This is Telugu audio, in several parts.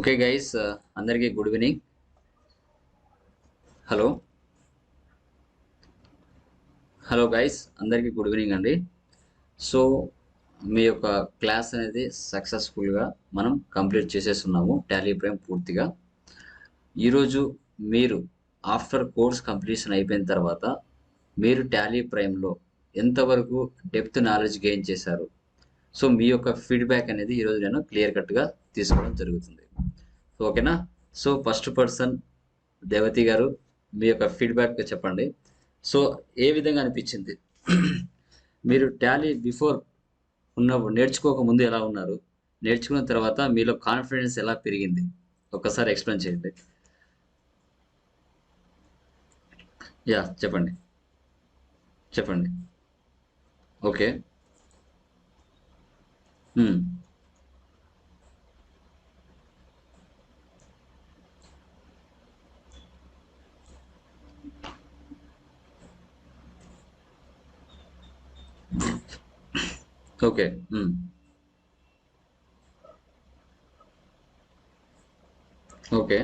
ఓకే గైస్ uh, అందరికీ good evening hello hello guys అందరికీ గుడ్ ఈవినింగ్ అండి. సో మీ యొక్క క్లాస్ అనేది సక్సెస్ఫుల్గా మనం కంప్లీట్ చేసేస్తున్నాము టాలీ ప్రైమ్ పూర్తిగా. ఈరోజు మీరు ఆఫ్టర్ కోర్స్ కంప్లీషన్ అయిపోయిన తర్వాత మీరు టాలీ ప్రైమ్లో ఎంతవరకు డెప్త్ నాలెడ్జ్ గెయిన్ చేశారు? సో మీ యొక్క ఫీడ్బ్యాక్ అనేది ఈరోజు నేను క్లియర్ కట్గా తీసుకోవడం జరుగుతుంది. ఓకేనా? సో ఫస్ట్ పర్సన్ దేవతి గారు మీ యొక్క ఫీడ్బ్యాక్ చెప్పండి. సో ఏ విధంగా అనిపించింది? మీరు టాలీ బిఫోర్ ఉన్న నేర్చుకోక ముందు ఎలా ఉన్నారు? నేర్చుకున్న తర్వాత మీలో కాన్ఫిడెన్స్ ఎలా పెరిగింది? ఒక్కసారి ఎక్స్ప్లెయిన్ చేయండి. యా చెప్పండి. చెప్పండి. Okay. Hmm. Okay hmm. Okay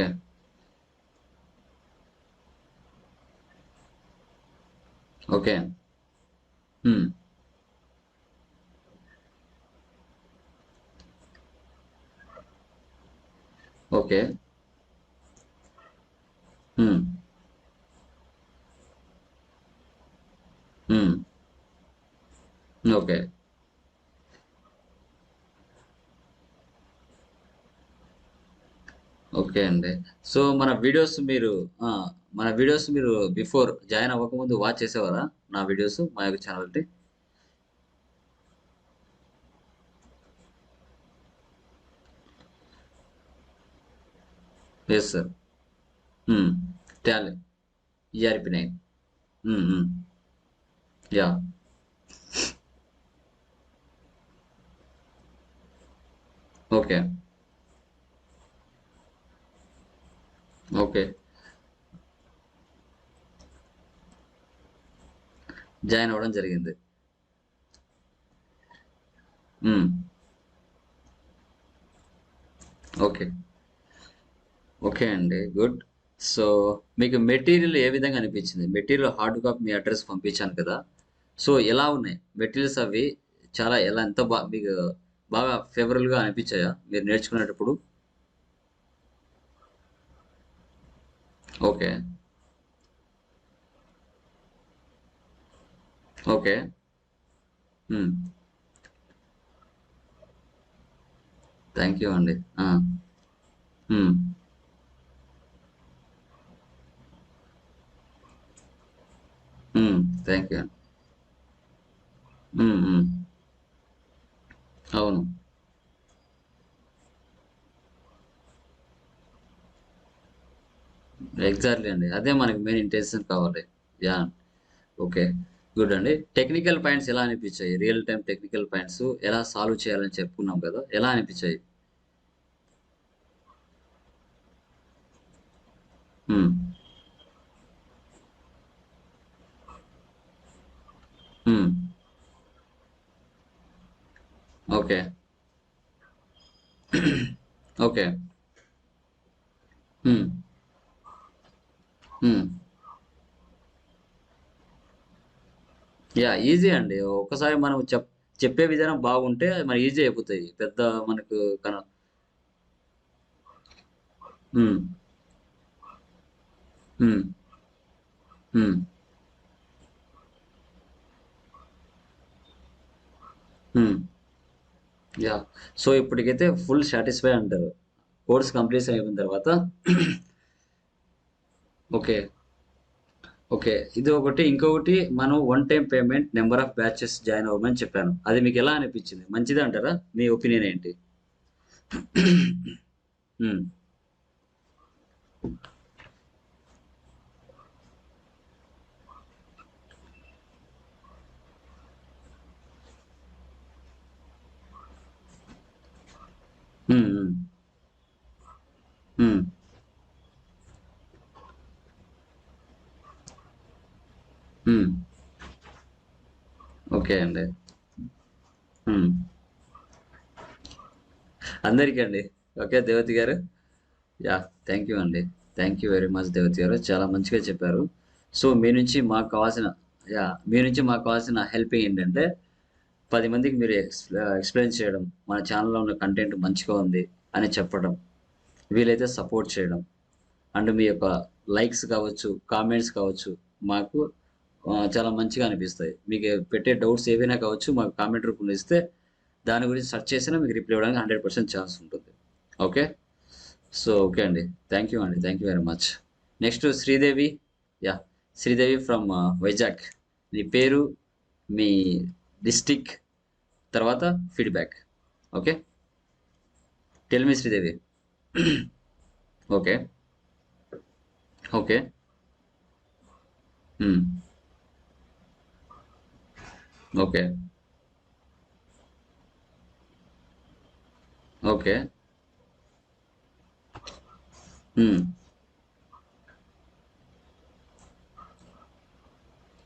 okay okay hmm. Okay hmm. Hmm. Okay okay అండి. సో మన వీడియోస్ మీరు మన వీడియోస్ మీరు బిఫోర్ జాయిన్ అవ్వకముందు వాచ్ చేసేవారా? నా వీడియోస్ మా యొక్క channel yes sir Tally ERP nine yeah okay okay. Join అవ్వడం జరిగింది. ఓకే. ఓకే అండి. గుడ్. సో మీకు మెటీరియల్ ఏ విధంగా అనిపించింది? మెటీరియల్ హార్డ్ కాపీ మీ అడ్రస్ పంపించాను కదా. సో ఎలా ఉన్నాయి? మెటీరియల్స్ అవి చాలా ఎలా? ఎంత బా మీకు బాగా ఫేవరబుల్గా అనిపించాయా? మీరు నేర్చుకునేటప్పుడు? ఓకే ఓకే థ్యాంక్ యూ అండి థ్యాంక్ యూ అవును ఎగ్జాక్ట్లీ అండి. అదే మనకి మెయిన్ ఇంటెన్షన్ కావాలి. యా. ఓకే. గుడ్ అండి. టెక్నికల్ పాయింట్స్ ఎలా అనిపించాయి? రియల్ టైం టెక్నికల్ పాయింట్స్ ఎలా సాల్వ్ చేయాలని చెప్పుకున్నాం కదా ఎలా అనిపించాయి? Hmm. Hmm. Okay. Okay. Hmm. Hmm. Yeah easy అండి. ఒకసారి మనం చెప్ చెప్పే విధానం బాగుంటే మరి ఈజీ అయిపోతాయి. పెద్ద మనకు కన ఉమ్ యా సో ఇప్పటికైతే ఫుల్ సాటిస్ఫై అంటారు. కోర్స్ కంప్లీట్ అయిపోయిన తర్వాత ఓకే. ఓకే. ఇది ఒకటి. ఇంకొకటి మనం one time payment number of batches join అవ్వమని చెప్పాను. అది మీకు ఎలా అనిపించింది? మంచిది అంటారా? మీ ఒపీనియన్ ఏంటి? మ్మ్. Hmm. ఓకే అండి hmm. అందరికీ అండి. Okay Devathi garu. Yeah thank you అండి. Thank you very much Devathi garu. చాలా మంచిగా చెప్పారు. సో, మీ నుంచి మాకు కావాల్సిన యా మీ నుంచి మాకు కావాల్సిన హెల్ప్ ఏంటంటే పది మందికి మీరు ఎక్స్‌ప్లెయిన్ uh, చేయడం, మన ఛానల్లో ఉన్న కంటెంట్ మంచిగా ఉంది అని చెప్పడం, వీలైతే సపోర్ట్ చేయడం, అండ్ మీ యొక్క లైక్స్ కావచ్చు, కామెంట్స్ కావచ్చు, మాకు చాలా మంచిగా అనిపిస్తాయి. మీకు పెట్టే డౌట్స్ ఏవైనా కావచ్చు, మాకు కామెంట్ రూపంలో ఇస్తే దాని గురించి సెర్చ్ చేసినా మీకు రిప్లై ఇవ్వడానికి 100% ఛాన్స్ ఉంటుంది. ఓకే. సో, ఓకే అండి. థ్యాంక్ యూ అండి. Thank you very much. Next Sridevi. Yeah Sridevi from Vizag. మీ పేరు, మీ డిస్టిక్ తర్వాత feedback. Okay. Tell me Sridevi. Okay. Okay. Hmm. Okay. Okay. Hmm.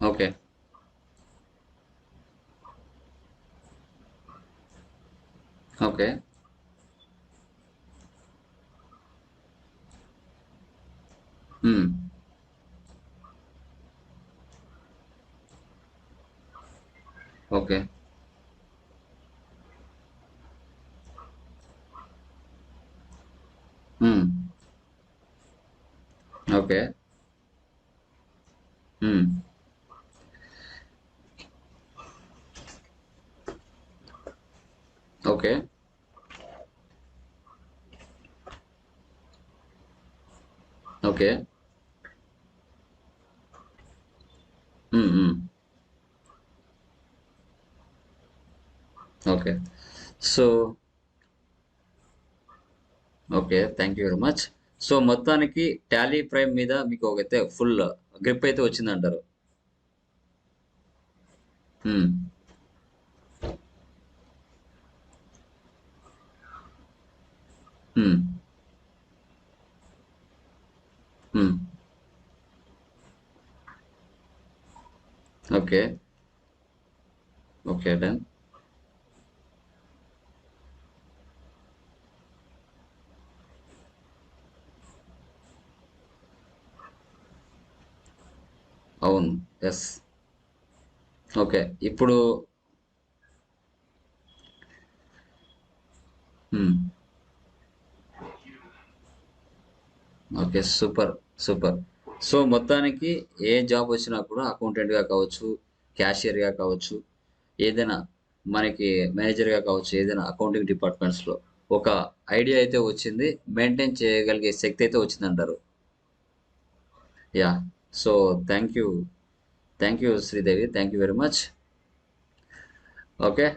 Okay. Okay. Hmm. Okay. Hmm. Okay. Hmm. Okay. Okay. Hmm. Hmm. Okay. So okay. Thank you very much. So, మొత్తానికి టాలీ ప్రైమ్ మీద మీకు ఒకైతే ఫుల్ గ్రిప్ అయితే వచ్చిందంటారు. ఓకే. ఓకే. డన్. అవును. యెస్. ఓకే. ఇప్పుడు ఓకే. సూపర్. సూపర్. సో, మొత్తానికి ఏ జాబ్ వచ్చినా కూడా అకౌంటెంట్‌గా కావచ్చు, క్యాషియర్‌గా కావచ్చు, ఏదైనా మనకి మేనేజర్‌గా కావచ్చు, ఏదైనా అకౌంటింగ్ డిపార్ట్‌మెంట్స్‌లో ఒక ఐడియా అయితే వచ్చింది. మెయింటైన్ చేయగలిగే శక్తి అయితే వచ్చిందంటారు. Yeah so, thank you. Thank you Sridevi. Thank you very much. Okay.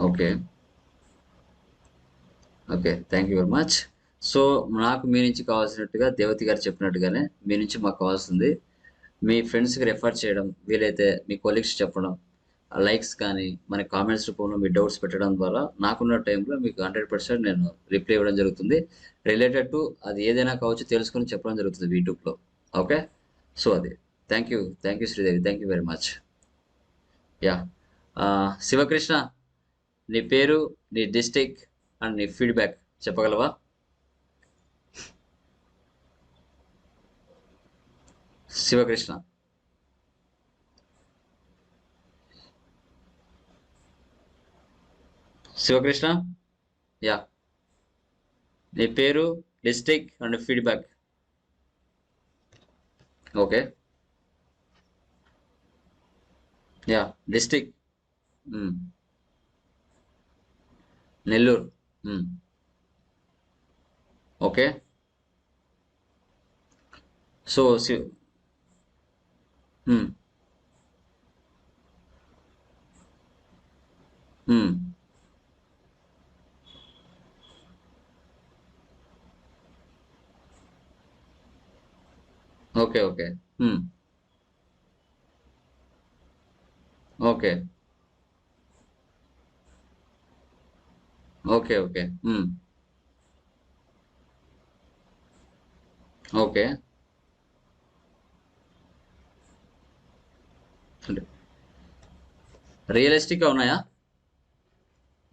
Okay. Okay. Thank you very much. So, నాకు మీ నుంచి కావాల్సినట్టుగా దేవతి గారు చెప్పినట్టుగానే మీ నుంచి మాకు కావాల్సింది మీ ఫ్రెండ్స్‌కి రెఫర్ చేయడం, వీలైతే మీ కొలీగ్స్ చెప్పడం, లైక్స్ కానీ, మన కామెంట్స్ రూపంలో మీ డౌట్స్ పెట్టడం ద్వారా నాకున్న టైంలో మీకు 100% నేను రిప్లై ఇవ్వడం జరుగుతుంది. రిలేటెడ్ టు అది ఏదైనా కావచ్చు తెలుసుకొని చెప్పడం జరుగుతుంది యూట్యూబ్‌లో. ఓకే. సో, అది. Thank you. Thank you Sridevi. Thank you very much. Yeah Sivakrishna నీ పేరు, నీ డిస్టిక్ అండ్ నీ ఫీడ్‌బ్యాక్ చెప్పగలవా? శివకృష్ణ. శివకృష్ణ? యాహ్! నీ పేరు, district and feedback. Okay. Yeah! District. Hmm. Nellore. Hmm. Okay. So, Siv Hmm. Hmm. Okay, okay. Hmm. Okay. Okay, okay. Hmm. Okay. రియలిస్టిక్గా ఉన్నాయా?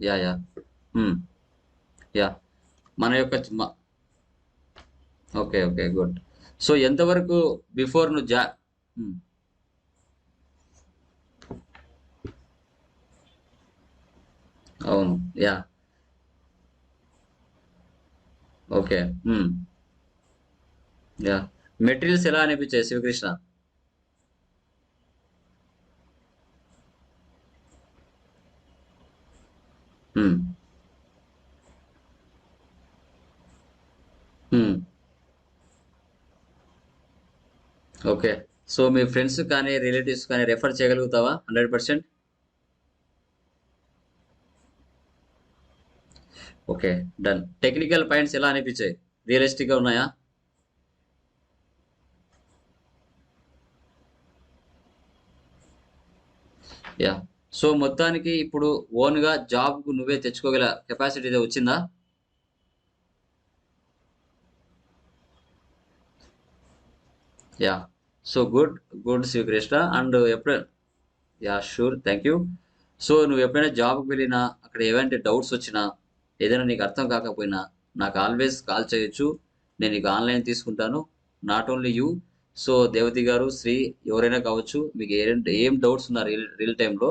Yeah yeah. Hmm. యా. మన యొక్క ఓకే ఓకే గుడ్. సో ఎంతవరకు బిఫోర్ నువ్వు జా hmm. అవును. Yeah. Okay hmm. Yeah. Materials ఎలా అనిపించాయి Sivakrishna um. Um. Okay. So మీ ఫ్రెండ్స్ కానీ రిలేటివ్స్ కానీ refer చేయగలుగుతావా? Hundred percent? Okay. Done. Technical points ఎలా అనిపించాయి? రియలిస్టిక్గా ఉన్నాయా? యా. సో మొత్తానికి ఇప్పుడు ఓన్గా జాబ్కు నువ్వే తెచ్చుకోగల కెపాసిటీ వచ్చిందా? Yeah so good good Srikrishna and ఎప్పుడు yeah sure thank you so నువ్వు ఎప్పుడైనా జాబ్కి వెళ్ళినా అక్కడ ఏవైనా డౌట్స్ వచ్చినా ఏదైనా నీకు అర్థం కాకపోయినా నాకు ఆల్వేస్ కాల్ చేయొచ్చు. నేను నీకు ఆన్లైన్ తీసుకుంటాను. Not only you so Devathi garu Sri ఎవరైనా కావచ్చు మీకు ఏ ఏం డౌట్స్ ఉన్నారు రియల్ రియల్ టైంలో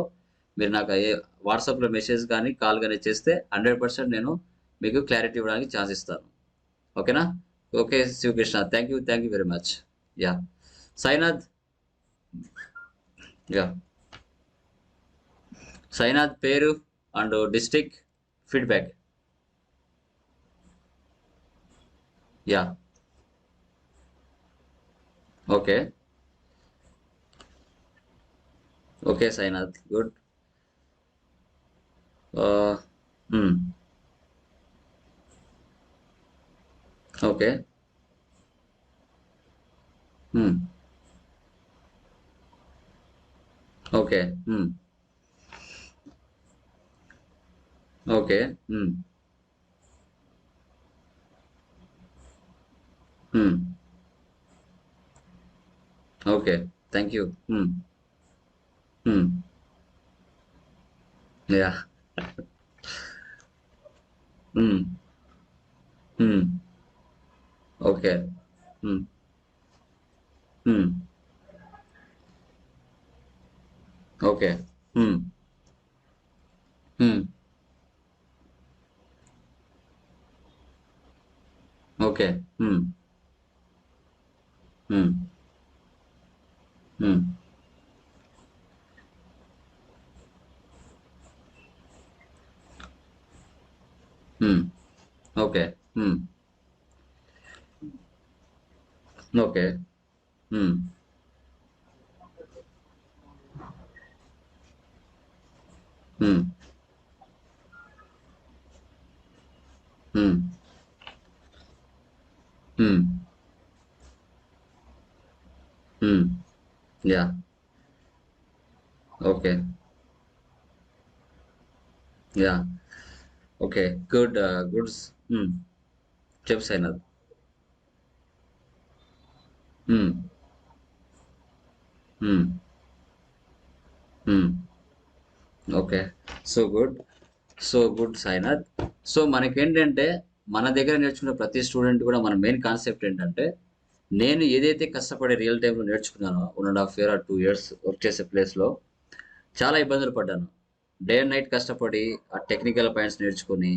మీరు నాకు ఏ వాట్సాప్లో మెసేజ్ కానీ కాల్ కానీ చేస్తే హండ్రెడ్ పర్సెంట్ నేను మీకు క్లారిటీ ఇవ్వడానికి ఛాన్స్ ఇస్తాను. ఓకేనా? Okay Sivakrishna thank you thank you very much yeah Sainath yeah Sainath పేరు and district feedback. Yeah okay okay Sainath good uh, hmm. okay. Hmm. Okay hmm. Okay hmm. Hmm. Okay thank you. Hmm. Hmm. Yeah. Hmm. Hmm. Okay. Hmm. Hmm. Okay. Hmm. Hmm. Okay. Hmm. Hmm. Hmm. Hmm. Okay. Hmm. Okay. Hmm. Hmm. Hmm. Hmm. Hmm. Yeah. Okay. Yeah. Okay good goods. చెప్పు Sainath. Okay so good. So good Sainath so మనకేంటంటే మన దగ్గర నేర్చుకున్న ప్రతి స్టూడెంట్ కూడా మన మెయిన్ కాన్సెప్ట్ ఏంటంటే నేను ఏదైతే కష్టపడి రియల్ టైంలో నేర్చుకున్నానో one and half year or two years work చేసే ప్లేస్లో చాలా ఇబ్బందులు పడ్డాను. డే అండ్ నైట్ కష్టపడి ఆ టెక్నికల్ పాయింట్స్ నేర్చుకొని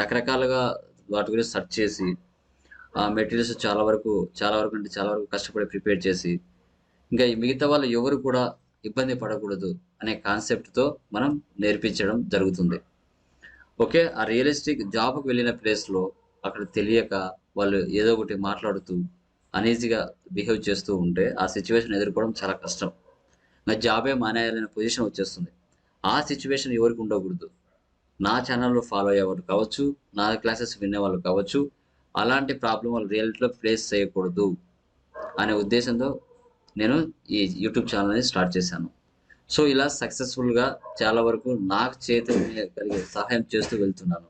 రకరకాలుగా వాటి గురించి సెర్చ్ చేసి ఆ మెటీరియల్స్ చాలా వరకు చాలా వరకు అంటే చాలా వరకు కష్టపడి ప్రిపేర్ చేసి ఇంకా ఈ మిగతా వాళ్ళు ఎవరు కూడా ఇబ్బంది పడకూడదు అనే కాన్సెప్ట్తో మనం నేర్పించడం జరుగుతుంది. ఓకే ఆ రియలిస్టిక్ జాబ్కి వెళ్ళిన ప్లేస్లో అక్కడ తెలియక వాళ్ళు ఏదో ఒకటి మాట్లాడుతూ అనీజీగా బిహేవ్ చేస్తూ ఉంటే ఆ సిచ్యువేషన్ ఎదుర్కోవడం చాలా కష్టం. నా జాబే మానేయాలనే పొజిషన్ వచ్చేస్తుంది. ఆ సిచ్యువేషన్ ఎవరికి ఉండకూడదు. నా ఛానల్లో ఫాలో అయ్యేవాళ్ళు కావచ్చు నా క్లాసెస్ వినేవాళ్ళు కావచ్చు అలాంటి ప్రాబ్లం వాళ్ళు రియాలిటీలో ఫేస్ చేయకూడదు అనే ఉద్దేశంతో నేను ఈ యూట్యూబ్ ఛానల్ని స్టార్ట్ చేశాను. సో ఇలా సక్సెస్ఫుల్గా చాలా వరకు నాకు చేతి కలిగే సహాయం చేస్తూ వెళ్తున్నాను.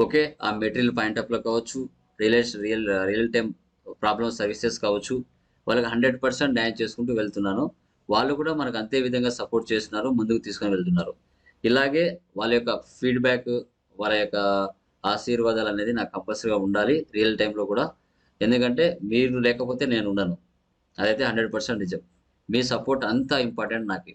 ఓకే ఆ మెటీరియల్ పాయింట్ ఆఫ్లో కావచ్చు real real real time problem services కావచ్చు వాళ్ళకి హండ్రెడ్ పర్సెంట్ న్యాయం చేసుకుంటూ వెళ్తున్నాను. వాళ్ళు కూడా మనకు అంతే విధంగా సపోర్ట్ చేస్తున్నారు ముందుకు తీసుకొని వెళ్తున్నారు. ఇలాగే వాళ్ళ యొక్క ఫీడ్బ్యాక్ వాళ్ళ యొక్క ఆశీర్వాదాలు అనేది నాకు కంపల్సరీగా ఉండాలి రియల్ టైంలో కూడా. ఎందుకంటే మీరు లేకపోతే నేను ఉండను. అదైతే హండ్రెడ్ పర్సెంట్ నిజం. మీ సపోర్ట్ అంత ఇంపార్టెంట్ నాకు.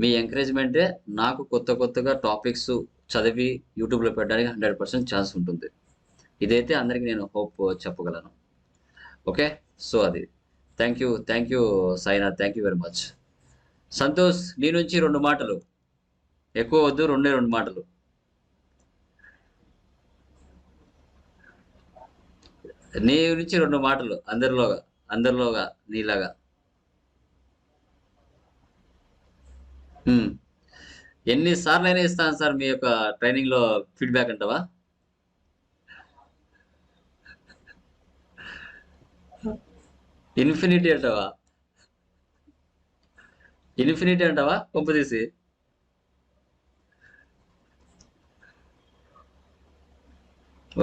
మీ ఎంకరేజ్మెంటే నాకు కొత్త కొత్తగా టాపిక్స్ చదివి యూట్యూబ్లో పెట్టడానికి హండ్రెడ్ పర్సెంట్ ఛాన్స్ ఉంటుంది. ఇదైతే అందరికీ నేను హోప్ చెప్పగలను. ఓకే సో అది. Thank you thank you Sainath thank you very much Santosh నీ నుంచి రెండు మాటలు. ఎక్కువ వద్దు రెండే రెండు మాటలు. నీ నుంచి రెండు మాటలు అందరిలోగా అందరిలోగా నీలాగా. Hmm. ఎన్నిసార్లు అయినా ఇస్తాను సార్ మీ యొక్క ట్రైనింగ్లో ఫీడ్బ్యాక్ అంటావా? ఇన్ఫినిటీ అంటావా? ఇన్ఫినిటీ అంటావా? కొంపదీసి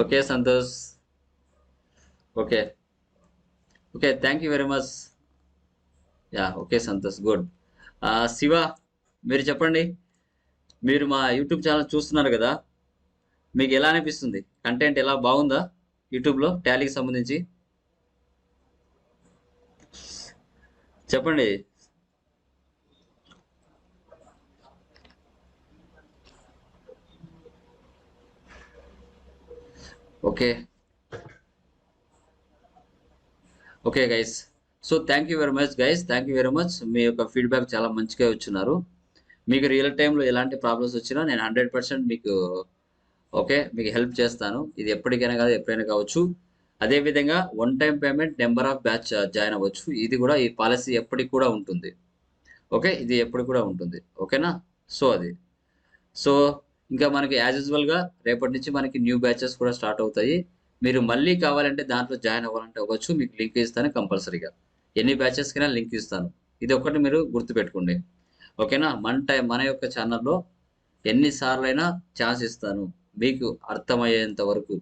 okay Santosh. Okay. Okay thank you very much yeah okay Santosh. Good Siva మీరు చెప్పండి. మీరు మా యూట్యూబ్ ఛానల్ చూస్తున్నారు కదా? మీకు ఎలా అనిపిస్తుంది? కంటెంట్ ఎలా బాగుందా? యూట్యూబ్లో టాలీకి సంబంధించి? చెప్పండి. Okay. Okay guys so thank you very much guys thank you very much మీ యొక్క ఫీడ్బ్యాక్ చాలా మంచిగా వచ్చినారు మీకు రియల్ టైంలో ఎలాంటి ప్రాబ్లమ్స్ వచ్చినా నేను హండ్రెడ్ పర్సెంట్ మీకు ఓకే మీకు హెల్ప్ చేస్తాను. ఇది ఎప్పటికైనా కాదు ఎప్పుడైనా కావచ్చు. అదేవిధంగా one time payment number of batch join అవ్వచ్చు. ఇది కూడా ఈ పాలసీ ఎప్పటికి కూడా ఉంటుంది. ఓకే ఇది ఎప్పటికి కూడా ఉంటుంది. ఓకేనా సో అది. సో ఇంకా మనకి యాజ్ యూజువల్గా రేపటి నుంచి మనకి న్యూ బ్యాచెస్ కూడా స్టార్ట్ అవుతాయి. మీరు మళ్ళీ కావాలంటే దాంట్లో జాయిన్ అవ్వాలంటే అవ్వచ్చు. మీకు లింక్ ఇస్తాను కంపల్సరీగా ఎన్ని బ్యాచెస్కైనా లింక్ ఇస్తాను. ఇది ఒకటి మీరు గుర్తుపెట్టుకోండి. ఓకేనా మన టైం మన యొక్క ఛానల్లో ఎన్నిసార్లు అయినా ఛాన్స్ ఇస్తాను. మీకు అర్థమయ్యేంత వరకు.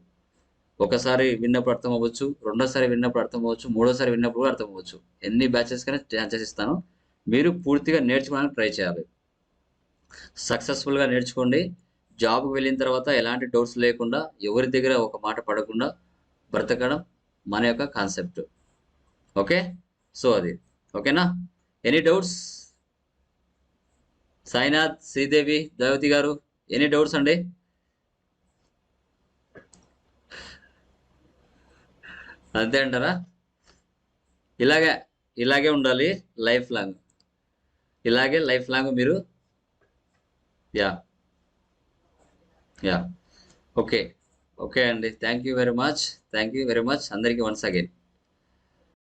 ఒకసారి విన్నప్పుడు అర్థం అవ్వచ్చు రెండోసారి విన్నప్పుడు అర్థం అవ్వచ్చు మూడోసారి విన్నప్పుడు కూడా అర్థం అవ్వచ్చు. ఎన్ని బ్యాచెస్ కైనా ఛాన్సెస్ ఇస్తాను. మీరు పూర్తిగా నేర్చుకోవడానికి ట్రై చేయాలి. సక్సెస్ఫుల్గా నేర్చుకోండి. జాబ్కి వెళ్ళిన తర్వాత ఎలాంటి డౌట్స్ లేకుండా ఎవరి దగ్గర ఒక మాట పడకుండా బ్రతకడం మన యొక్క కాన్సెప్ట్ ఓకే? సో అది. ఓకేనా? Any doubts Sainath Sridevi Devathi garu any doubts అండి? అంతే అంటారా? ఇలాగే ఇలాగే ఉండాలి లైఫ్ లాంగ్. ఇలాగే లైఫ్ లాంగ్ మీరు యా యా. ఓకే ఓకే అండి. Thank you very much thank you very much. అందరికీ వన్స్ అగైన్.